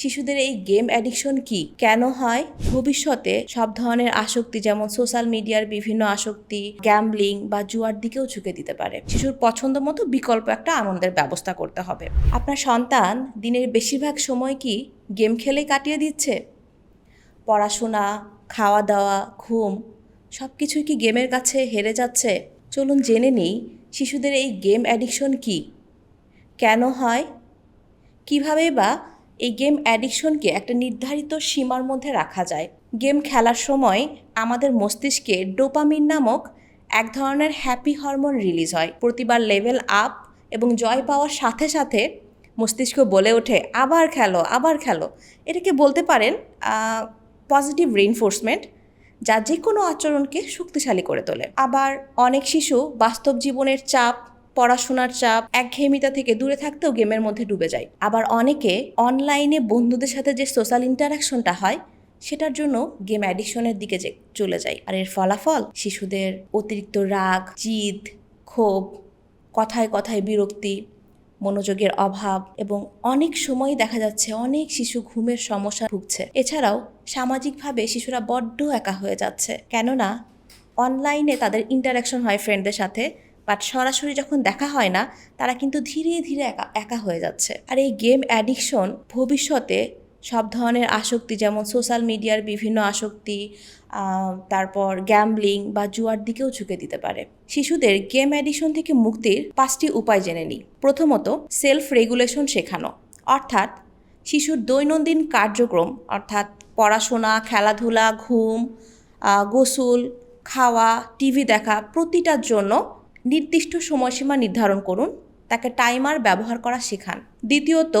শিশুদের এই game addiction কি? কেন হয়? ভবিষ্যতে সব ধরনের আসক্তি যেমন সোশ্যাল মিডিয়ার বিভিন্ন আসক্তি গ্যাম্বলিং বা জুয়ার দিকেও ঝুঁকে দিতে পারে। শিশুর পছন্দ মতো বিকল্প একটা আনন্দের ব্যবস্থা করতে হবে। আপনার সন্তান দিনের বেশিরভাগ সময় কি গেম খেলে কাটিয়ে দিচ্ছে? পড়াশোনা খাওয়া দাওয়া ঘুম সব কিছুই কি গেমের কাছে হেরে যাচ্ছে? চলুন জেনে নিই শিশুদের এই গেম অ্যাডিকশন কি? কেন হয়? কীভাবে বা এই গেম অ্যাডিকশনকে একটা নির্ধারিত সীমার মধ্যে রাখা যায়। গেম খেলার সময় আমাদের মস্তিষ্কে ডোপামিন নামক এক ধরনের হ্যাপি হরমোন রিলিজ হয়। প্রতিবার লেভেল আপ এবং জয় পাওয়ার সাথে সাথে মস্তিষ্ক বলে ওঠে, আবার খেলো আবার খেলো। এটাকে বলতে পারেন পজিটিভ রেইনফোর্সমেন্ট যা যে কোনো আচরণকে শক্তিশালী করে তোলে। আবার অনেক শিশু বাস্তব জীবনের চাপ পড়াশোনার চাপ, একঘেয়েমিতা থেকে দূরে থাকতেও গেমের মধ্যে ডুবে যায়। আবার অনেকে অনলাইনে বন্ধুদের সাথে যে সোশ্যাল ইন্টারাকশনটা হয়, সেটার জন্য গেম অ্যাডিকশনের দিকে যে চলে যায়। আর এর ফলাফল? শিশুদের অতিরিক্ত রাগ, জিদ, ক্ষোভ, কথায় কথায় বিরক্তি, মনোযোগের অভাব এবং অনেক সময় দেখা যাচ্ছে অনেক শিশু ঘুমের সমস্যা ভুগছে। এছাড়াও সামাজিকভাবে শিশুরা বড্ড একা হয়ে যাচ্ছে। কেননা, অনলাইনে তাদের ইন্টারাকশন হয় ফ্রেন্ডদের সাথে বাট সরাসরি যখন দেখা হয় না, তারা কিন্তু ধীরে ধীরে একা একা হয়ে যাচ্ছে। আর এই গেম অ্যাডিকশন ভবিষ্যতে সব ধরনের আসক্তি, যেমন সোশ্যাল মিডিয়ার বিভিন্ন আসক্তি তারপর গ্যাম্বলিং বা জুয়ার দিকেও ঝুঁকে দিতে পারে। শিশুদের গেম অ্যাডিকশন থেকে মুক্তির পাঁচটি উপায় জেনে নিই। প্রথমত সেলফ রেগুলেশন শেখানো। অর্থাৎ শিশুর দৈনন্দিন কার্যক্রম, অর্থাৎ পড়াশোনা, খেলাধুলা, ঘুম গোসল, খাওয়া, টিভি দেখা, প্রতিটার জন্য নির্দিষ্ট সময়সীমা নির্ধারণ করুন, তাকে টাইমার ব্যবহার করা শেখান। দ্বিতীয়ত,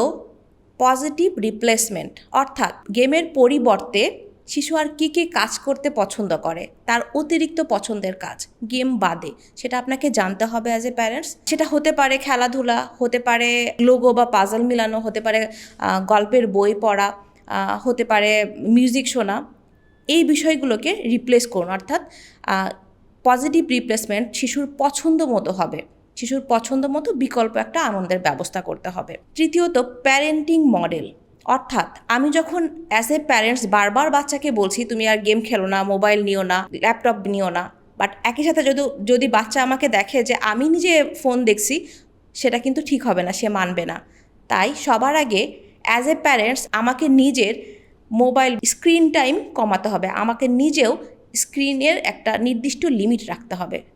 পজিটিভ রিপ্লেসমেন্ট, অর্থাৎ গেমের পরিবর্তে শিশু আর কী কী কাজ করতে পছন্দ করে, তার অতিরিক্ত পছন্দের কাজ, গেম বাদে। সেটা আপনাকে জানতে হবে অ্যাজ এ প্যারেন্টস সেটা হতে পারে খেলাধুলা, হতে পারে লোগো বা পাজল মিলানো, হতে পারে গল্পের বই পড়া হতে পারে মিউজিক শোনা। এই বিষয়গুলোকে রিপ্লেস করুন, অর্থাৎ পজিটিভ রিপ্লেসমেন্ট শিশুর পছন্দ মতো হবে। শিশুর পছন্দ মতো বিকল্প একটা আনন্দের ব্যবস্থা করতে হবে। তৃতীয়ত প্যারেন্টিং মডেল অর্থাৎ, আমি যখন অ্যাজ এ প্যারেন্টস বারবার বাচ্চাকে বলছি, তুমি আর গেম খেলো না মোবাইল নিও না ল্যাপটপ নিও না। বাট একই সাথে যদি যদি বাচ্চা আমাকে দেখে যে আমি নিজে ফোন দেখছি, সেটা কিন্তু ঠিক হবে না, সে মানবে না। তাই সবার আগে অ্যাজ এ প্যারেন্টস আমাকে নিজের মোবাইল স্ক্রিন টাইম কমাতে হবে। আমাকে নিজেও স্ক্রিনের একটা নির্দিষ্ট লিমিট রাখতে হবে।